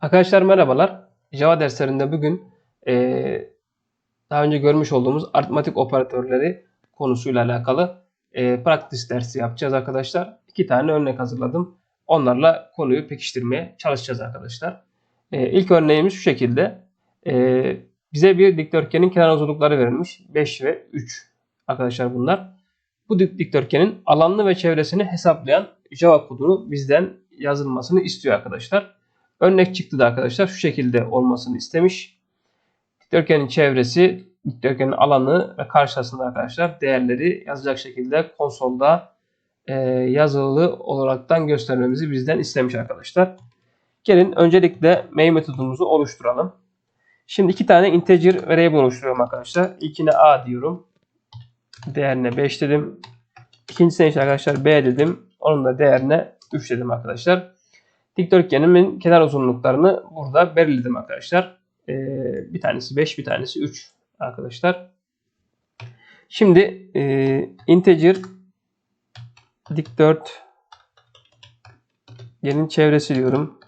Arkadaşlar merhabalar. Java derslerinde bugün eee, daha önce görmüş olduğumuz aritmatik operatörleri konusuyla alakalı eee practice dersi yapacağız arkadaşlar. İki tane örnek hazırladım. Onlarla konuyu pekiştirmeye çalışacağız arkadaşlar. Eee ilk örneğimiz şu şekilde. Eee, bize bir dikdörtgenin kenar uzunlukları verilmiş. 5 ve 3 arkadaşlar bunlar. Bu dik- dikdörtgenin alanını ve çevresini hesaplayan Java kodunu bizden yazılmasını istiyor arkadaşlar. Örnek çıktı da arkadaşlar şu şekilde olmasını istemiş. Dikdörtgenin çevresi, dikdörtgenin alanı ve karşısında arkadaşlar değerleri yazacak şekilde konsolda e, yazılı olaraktan göstermemizi bizden istemiş arkadaşlar. Gelin öncelikle main metodumuzu oluşturalım. Şimdi iki tane integer variable oluşturuyorum arkadaşlar. İlkine a diyorum. Değerine 5 dedim. İkincisine ise arkadaşlar b dedim. Onun da değerine 3 dedim arkadaşlar. Dikdörtgenimin kenar uzunluklarını burada belirledim arkadaşlar. Ee, bir tanesi 5, bir tanesi 3 arkadaşlar. Şimdi e, integer dikdörtgenin çevresi diyorum.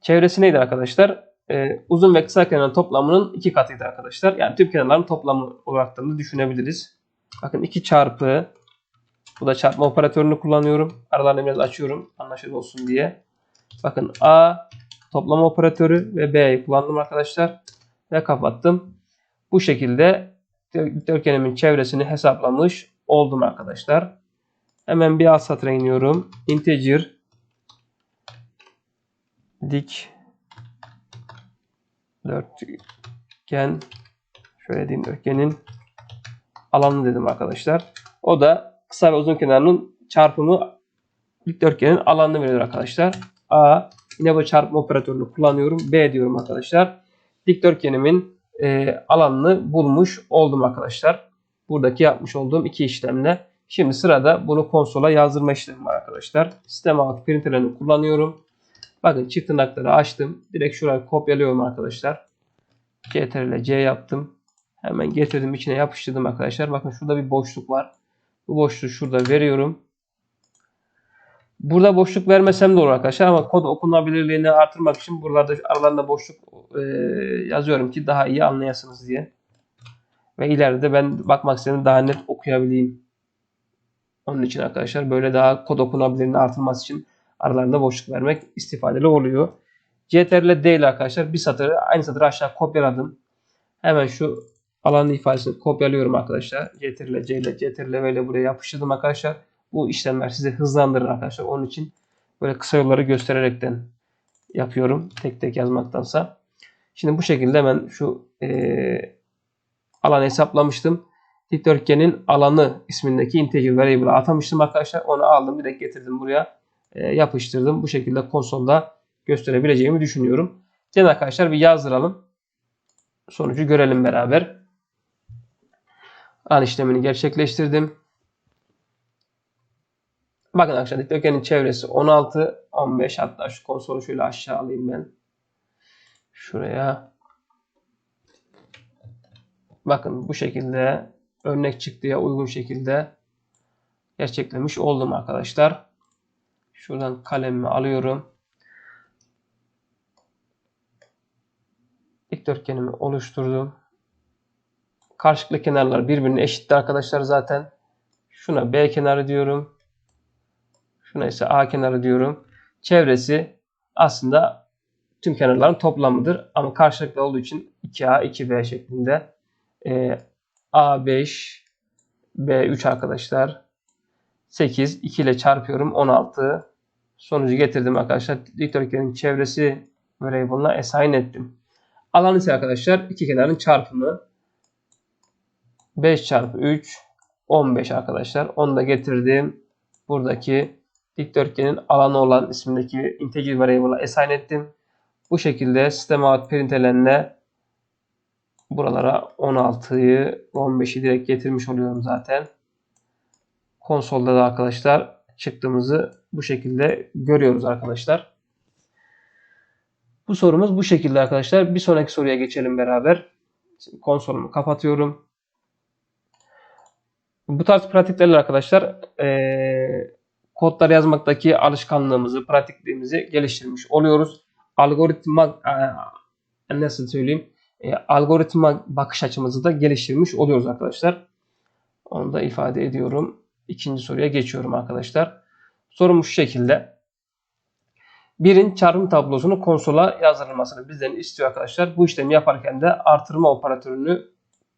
Çevresi neydi arkadaşlar? Ee, uzun ve kısa kenarın toplamının iki katıydı arkadaşlar. Yani tüm kenarların toplamı olarak da düşünebiliriz. Bakın 2 çarpı bu da çarpma operatörünü kullanıyorum. Aralarını biraz açıyorum anlaşılır olsun diye. Bakın A toplama operatörü ve B'yi kullandım arkadaşlar. Ve kapattım. Bu şekilde dikdörtgenimin çevresini hesaplamış oldum arkadaşlar. Hemen bir alt satıra iniyorum. Integer dik dörtgen şöyle diyeyim dörtgenin alanı dedim arkadaşlar. O da kısa ve uzun kenarının çarpımı dikdörtgenin alanını veriyor arkadaşlar. A yine bu çarpma operatörünü kullanıyorum. B diyorum arkadaşlar. Dikdörtgenimin e, alanını bulmuş oldum arkadaşlar. Buradaki yapmış olduğum iki işlemle. Şimdi sırada bunu konsola yazdırma işlemi var arkadaşlar. Sistem out printer'ını kullanıyorum. Bakın çift tırnakları açtım. Direkt şuraya kopyalıyorum arkadaşlar. Ctrl C yaptım. Hemen getirdim içine yapıştırdım arkadaşlar. Bakın şurada bir boşluk var. Bu boşluğu şurada veriyorum. Burada boşluk vermesem de olur arkadaşlar ama kod okunabilirliğini artırmak için buralarda aralarında boşluk e, yazıyorum ki daha iyi anlayasınız diye. Ve ileride ben bakmak istedim daha net okuyabileyim. Onun için arkadaşlar böyle daha kod okunabilirliğini artırması için aralarında boşluk vermek istifadeli oluyor. CTRL D ile arkadaşlar bir satırı aynı satırı aşağı kopyaladım. Hemen şu alan ifadesini kopyalıyorum arkadaşlar. CTRL C ile CTRL buraya yapıştırdım arkadaşlar. Bu işlemler size hızlandırır arkadaşlar. Onun için böyle kısa yolları göstererekten yapıyorum. Tek tek yazmaktansa. Şimdi bu şekilde hemen şu e, alanı hesaplamıştım. Dikdörtgenin alanı ismindeki integer variable'a atamıştım arkadaşlar. Onu aldım direkt getirdim buraya. E, yapıştırdım. Bu şekilde konsolda gösterebileceğimi düşünüyorum. Gelin arkadaşlar bir yazdıralım. Sonucu görelim beraber. An işlemini gerçekleştirdim. Bakın arkadaşlar dikdörtgenin çevresi 16, 15 hatta şu konsolu şöyle aşağı alayım ben. Şuraya. Bakın bu şekilde örnek çıktıya uygun şekilde gerçeklemiş oldum arkadaşlar. Şuradan kalemimi alıyorum. Dikdörtgenimi oluşturdum. Karşılıklı kenarlar birbirine eşitti arkadaşlar zaten. Şuna B kenarı diyorum. Şuna ise A kenarı diyorum. Çevresi aslında tüm kenarların toplamıdır. Ama karşılıklı olduğu için 2A, 2B şeklinde. Ee, A5, B3 arkadaşlar. 8, 2 ile çarpıyorum. 16. Sonucu getirdim arkadaşlar. Dikdörtgenin çevresi variable'ına assign ettim. Alan ise arkadaşlar iki kenarın çarpımı. 5 çarpı 3 15 arkadaşlar. Onu da getirdim. Buradaki dikdörtgenin alanı olan ismindeki integer variable'a assign ettim. Bu şekilde sistem out println'le buralara 16'yı 15'i direkt getirmiş oluyorum zaten. Konsolda da arkadaşlar çıktığımızı bu şekilde görüyoruz arkadaşlar. Bu sorumuz bu şekilde arkadaşlar. Bir sonraki soruya geçelim beraber. Şimdi konsolumu kapatıyorum. Bu tarz pratiklerle arkadaşlar ee, kodları yazmaktaki alışkanlığımızı, pratikliğimizi geliştirmiş oluyoruz. Algoritma e, nasıl söyleyeyim? E, algoritma bakış açımızı da geliştirmiş oluyoruz arkadaşlar. Onu da ifade ediyorum. İkinci soruya geçiyorum arkadaşlar. Sorumuz şu şekilde. Birin çarpım tablosunu konsola yazdırılmasını bizden istiyor arkadaşlar. Bu işlemi yaparken de artırma operatörünü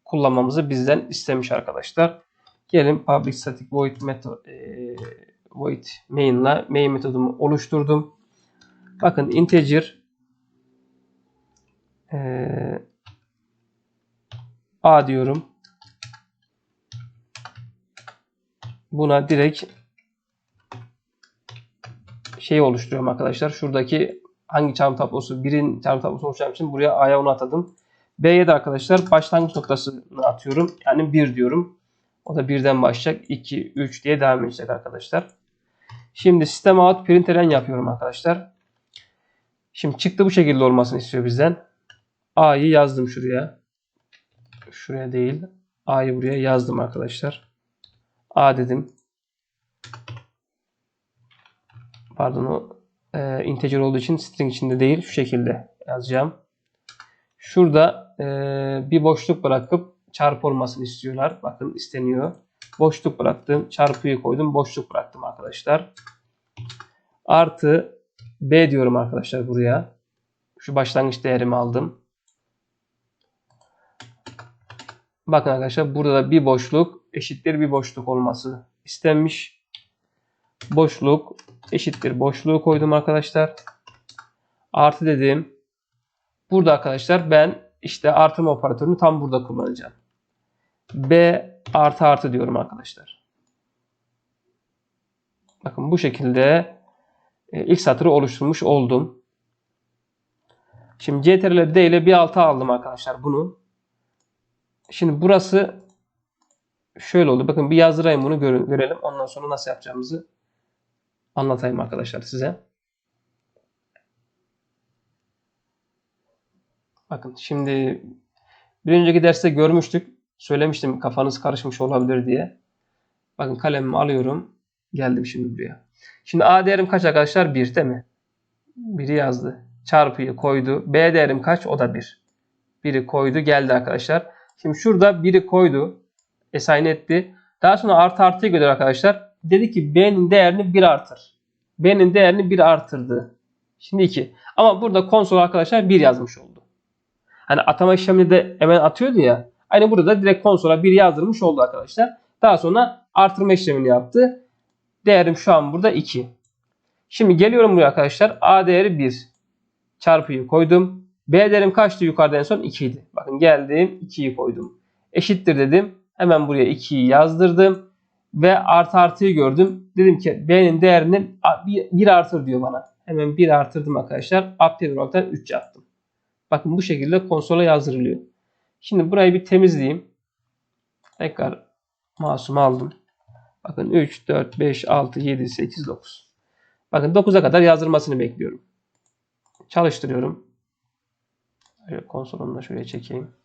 kullanmamızı bizden istemiş arkadaşlar. Gelin public static void method e, void main ile main metodumu oluşturdum. Bakın integer e, a diyorum. Buna direkt şey oluşturuyorum arkadaşlar. Şuradaki hangi çarpım tablosu, birin çarpım tablosu oluşturacağım için buraya A'ya onu atadım. B'ye de arkadaşlar başlangıç noktasını atıyorum. Yani 1 diyorum. O da birden başlayacak. 2, 3 diye devam edecek arkadaşlar. Şimdi sistem out println yapıyorum arkadaşlar. Şimdi çıktı bu şekilde olmasını istiyor bizden. A'yı yazdım şuraya. Şuraya değil. A'yı buraya yazdım arkadaşlar. A dedim. Pardon o e, integer olduğu için string içinde değil. Şu şekilde yazacağım. Şurada e, bir boşluk bırakıp çarpı olmasını istiyorlar. Bakın isteniyor. Boşluk bıraktım. Çarpıyı koydum. Boşluk bıraktım arkadaşlar. Artı B diyorum arkadaşlar buraya. Şu başlangıç değerimi aldım. Bakın arkadaşlar burada da bir boşluk eşittir bir boşluk olması istenmiş. Boşluk eşittir boşluğu koydum arkadaşlar. Artı dedim. Burada arkadaşlar ben işte artırma operatörünü tam burada kullanacağım. B artı artı diyorum arkadaşlar. Bakın bu şekilde e, ilk satırı oluşturmuş oldum. Şimdi CTRL D ile bir alta aldım arkadaşlar bunu. Şimdi burası şöyle oldu. Bakın bir yazdırayım bunu görelim. Ondan sonra nasıl yapacağımızı anlatayım arkadaşlar size. Bakın şimdi bir önceki derste görmüştük. Söylemiştim kafanız karışmış olabilir diye. Bakın kalemimi alıyorum. Geldim şimdi buraya. Şimdi A değerim kaç arkadaşlar? 1 değil mi? 1'i yazdı. Çarpıyı koydu. B değerim kaç? O da 1. 1'i koydu geldi arkadaşlar. Şimdi şurada 1'i koydu. Assign etti. Daha sonra artı artıyı gördü arkadaşlar. Dedi ki B'nin değerini 1 artır. B'nin değerini 1 artırdı. Şimdi 2. Ama burada konsol arkadaşlar 1 yazmış oldu. Hani atama işlemini de hemen atıyordu ya. Aynı burada da direkt konsola 1 yazdırmış oldu arkadaşlar. Daha sonra artırma işlemini yaptı. Değerim şu an burada 2. Şimdi geliyorum buraya arkadaşlar. A değeri 1. Çarpıyı koydum. B değerim kaçtı yukarıda en son? 2 idi. Bakın geldim 2'yi koydum. Eşittir dedim. Hemen buraya 2'yi yazdırdım. Ve artı artıyı gördüm. Dedim ki B'nin değerini 1 artır diyor bana. Hemen 1 artırdım arkadaşlar. Update olarak 3 yaptım. Bakın bu şekilde konsola yazdırılıyor. Şimdi burayı bir temizleyeyim. Tekrar masumu aldım. Bakın 3, 4, 5, 6, 7, 8, 9. Bakın 9'a kadar yazdırmasını bekliyorum. Çalıştırıyorum. Şöyle konsolunu da şuraya çekeyim.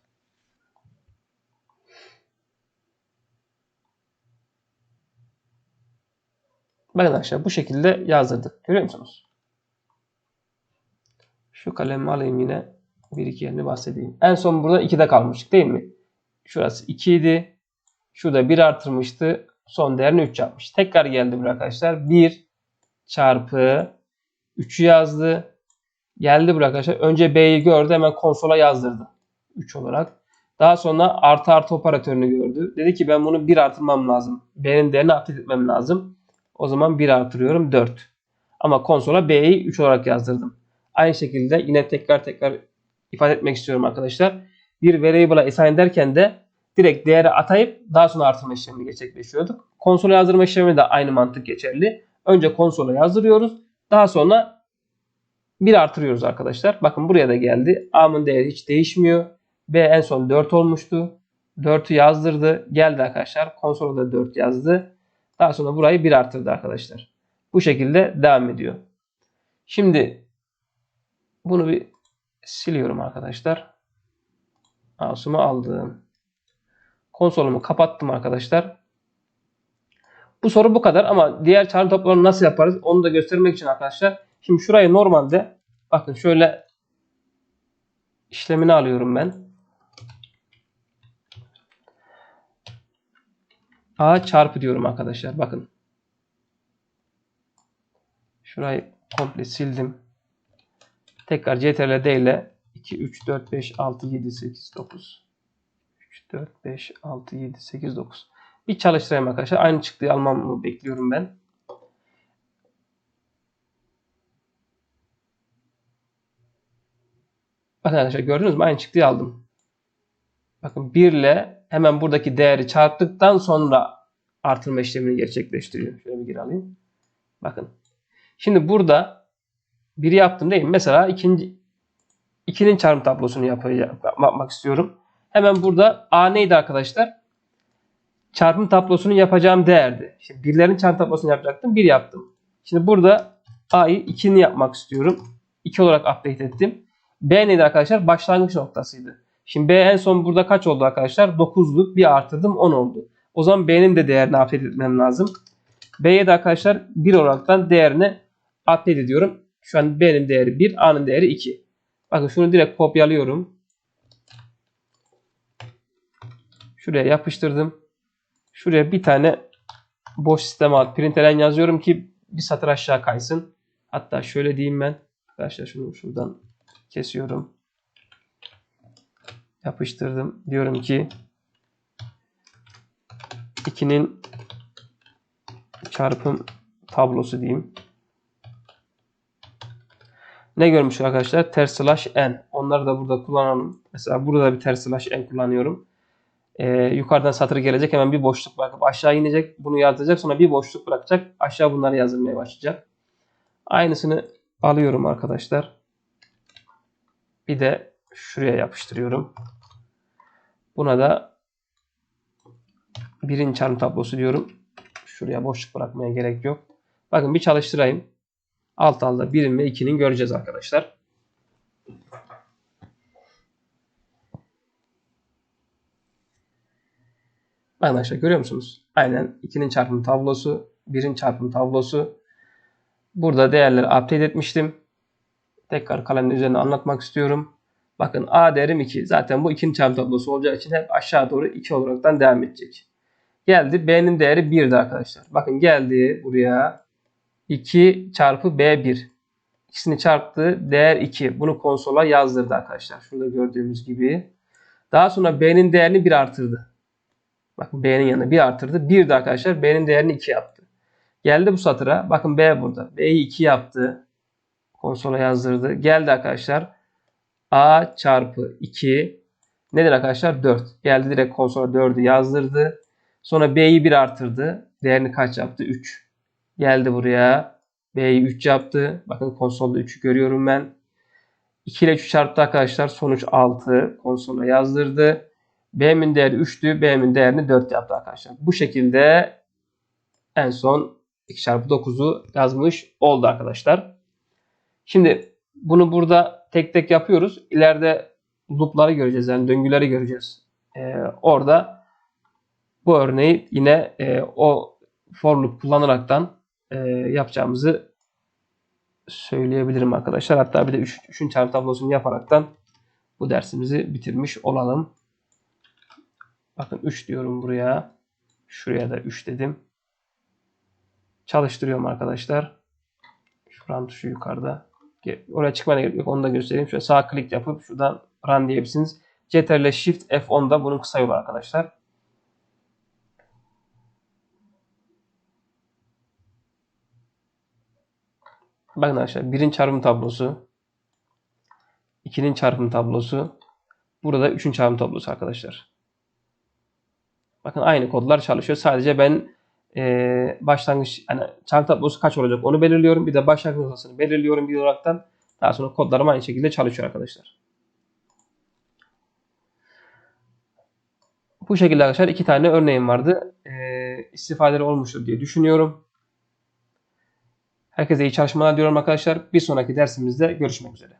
Bakın arkadaşlar bu şekilde yazdırdık. Görüyor musunuz? Şu kalemi alayım yine. Bir iki yerini bahsedeyim. En son burada 2'de kalmıştık değil mi? Şurası 2 idi. Şurada 1 artırmıştı. Son değerini 3 yapmış. Tekrar geldi buraya arkadaşlar. 1 çarpı 3'ü yazdı. Geldi buraya arkadaşlar. Önce B'yi gördü. Hemen konsola yazdırdı. 3 olarak. Daha sonra artı artı operatörünü gördü. Dedi ki ben bunu 1 artırmam lazım. B'nin değerini update etmem lazım. O zaman 1 artırıyorum 4. Ama konsola B'yi 3 olarak yazdırdım. Aynı şekilde yine tekrar tekrar ifade etmek istiyorum arkadaşlar. Bir variable'a assign derken de direkt değeri atayıp daha sonra artırma işlemini gerçekleştiriyorduk. Konsola yazdırma işlemi de aynı mantık geçerli. Önce konsola yazdırıyoruz. Daha sonra bir artırıyoruz arkadaşlar. Bakın buraya da geldi. A'nın değeri hiç değişmiyor. B en son 4 olmuştu. 4'ü yazdırdı. Geldi arkadaşlar. Konsola da 4 yazdı. Daha sonra burayı 1 artırdı arkadaşlar. Bu şekilde devam ediyor. Şimdi bunu bir siliyorum arkadaşlar. Mouse'umu aldım. Konsolumu kapattım arkadaşlar. Bu soru bu kadar ama diğer çarpım tablolarını nasıl yaparız onu da göstermek için arkadaşlar. Şimdi şurayı normalde bakın şöyle işlemini alıyorum ben. A çarpı diyorum arkadaşlar. Bakın. Şurayı komple sildim. Tekrar CTRL D ile 2, 3, 4, 5, 6, 7, 8, 9. 3, 4, 5, 6, 7, 8, 9. Bir çalıştırayım arkadaşlar. Aynı çıktığı almamı bekliyorum ben. Bakın arkadaşlar gördünüz mü? Aynı çıktığı aldım. Bakın 1 ile hemen buradaki değeri çarptıktan sonra artırma işlemini gerçekleştiriyor. Şöyle bir geri alayım. Bakın. Şimdi burada biri yaptım değil mi? Mesela ikinci ikinin çarpım tablosunu yapacağım, yapmak istiyorum. Hemen burada A neydi arkadaşlar? Çarpım tablosunu yapacağım değerdi. Şimdi birlerin çarpım tablosunu yapacaktım. Bir yaptım. Şimdi burada A'yı 2'ni yapmak istiyorum. 2 olarak update ettim. B neydi arkadaşlar? Başlangıç noktasıydı. Şimdi B en son burada kaç oldu arkadaşlar? 9'luk bir artırdım 10 oldu. O zaman B'nin de değerini update etmem lazım. B'ye de arkadaşlar 1 olaraktan değerini update ediyorum. Şu an B'nin değeri 1, A'nın değeri 2. Bakın şunu direkt kopyalıyorum. Şuraya yapıştırdım. Şuraya bir tane boş sistem alt println yazıyorum ki bir satır aşağı kaysın. Hatta şöyle diyeyim ben. Arkadaşlar şunu şuradan kesiyorum. Yapıştırdım. Diyorum ki 2'nin çarpım tablosu diyeyim. Ne görmüş arkadaşlar? Ters slash n. Onları da burada kullanalım. Mesela burada bir ters slash n kullanıyorum. Ee, yukarıdan satır gelecek. Hemen bir boşluk bırakıp aşağı inecek. Bunu yazacak. Sonra bir boşluk bırakacak. Aşağı bunları yazılmaya başlayacak. Aynısını alıyorum arkadaşlar. Bir de şuraya yapıştırıyorum. Buna da birin çarpım tablosu diyorum. Şuraya boşluk bırakmaya gerek yok. Bakın bir çalıştırayım. Alt alta 1'in ve 2'nin göreceğiz arkadaşlar. Arkadaşlar görüyor musunuz? Aynen 2'nin çarpım tablosu, 1'in çarpım tablosu. Burada değerleri update etmiştim. Tekrar kalemin üzerine anlatmak istiyorum. Bakın A değerim 2. Zaten bu 2'nin çarpım tablosu olacağı için hep aşağı doğru 2 olaraktan devam edecek. Geldi B'nin değeri 1'di arkadaşlar. Bakın geldi buraya 2 çarpı B1. İkisini çarptı. Değer 2. Bunu konsola yazdırdı arkadaşlar. Şurada gördüğümüz gibi. Daha sonra B'nin değerini 1 artırdı. Bakın B'nin yanına 1 artırdı. 1 de arkadaşlar B'nin değerini 2 yaptı. Geldi bu satıra. Bakın B burada. B'yi 2 yaptı. Konsola yazdırdı. Geldi arkadaşlar. A çarpı 2 nedir arkadaşlar? 4. Geldi direkt konsola 4'ü yazdırdı. Sonra B'yi 1 artırdı. Değerini kaç yaptı? 3. Geldi buraya. B'yi 3 yaptı. Bakın konsolda 3'ü görüyorum ben. 2 ile 3 çarptı arkadaşlar. Sonuç 6. Konsola yazdırdı. B'min değeri 3'tü. B'min değerini 4 yaptı arkadaşlar. Bu şekilde en son 2 çarpı 9'u yazmış oldu arkadaşlar. Şimdi bunu burada tek tek yapıyoruz. İleride loop'ları göreceğiz. Yani döngüleri göreceğiz. Ee, orada bu örneği yine e, o for loop kullanaraktan e, yapacağımızı söyleyebilirim arkadaşlar. Hatta bir de 3. Üç, çarpı tablosunu yaparaktan bu dersimizi bitirmiş olalım. Bakın 3 diyorum buraya. Şuraya da 3 dedim. Çalıştırıyorum arkadaşlar. Şuran tuşu yukarıda. Oraya çıkmana gerek yok. Onu da göstereyim. Şöyle sağ klik yapıp şuradan run diyebilirsiniz. Ctrl Shift F10 da bunun kısa yolu arkadaşlar. Bakın arkadaşlar birin çarpım tablosu. 2'nin çarpım tablosu. Burada 3'ün çarpım tablosu arkadaşlar. Bakın aynı kodlar çalışıyor. Sadece ben e, başlangıç yani çarpım tablosu kaç olacak onu belirliyorum. Bir de başlangıç noktasını belirliyorum bir olaraktan. Daha sonra kodlarım aynı şekilde çalışıyor arkadaşlar. Bu şekilde arkadaşlar iki tane örneğim vardı. E, istifadeli olmuştur diye düşünüyorum. Herkese iyi çalışmalar diyorum arkadaşlar. Bir sonraki dersimizde görüşmek üzere.